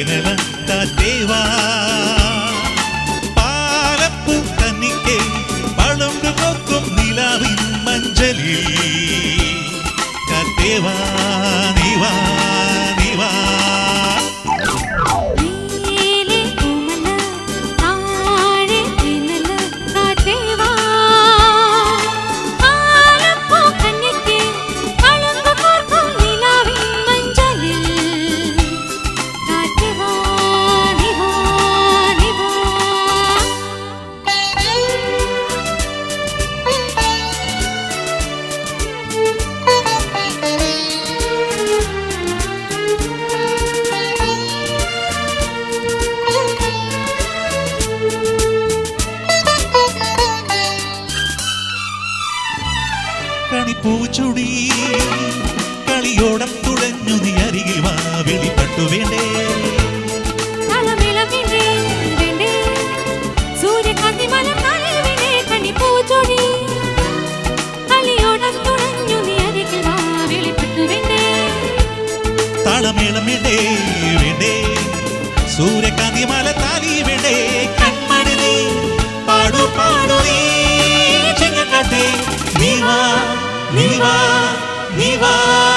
ಭೈರವ ದೇವಾ കണിപ്പൂച്ചുടി കളിയോടം തുഴഞ്ഞു നീ അരികിൽ വാ വെളിപ്പെട്ടു വേണ്ടേ. താളമേളമിടേ വേണ്ടേ. സൂര്യകാന്തി മല താലി വിടേ കൺമണി പാടു പാടു നീ. ചിങ്ങക്കാട്ടെ നീ വാ.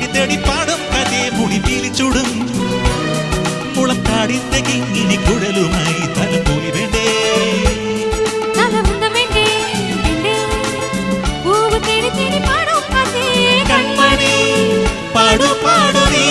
തേടി തേടി പാടും അതേ മുടി പീലിച്ചുടും മുളക്കാടിന്റെ തെകിങ്ങിനി കുഴലുമായി പോയി വേണ്ടേ? പാടു പാടു നീ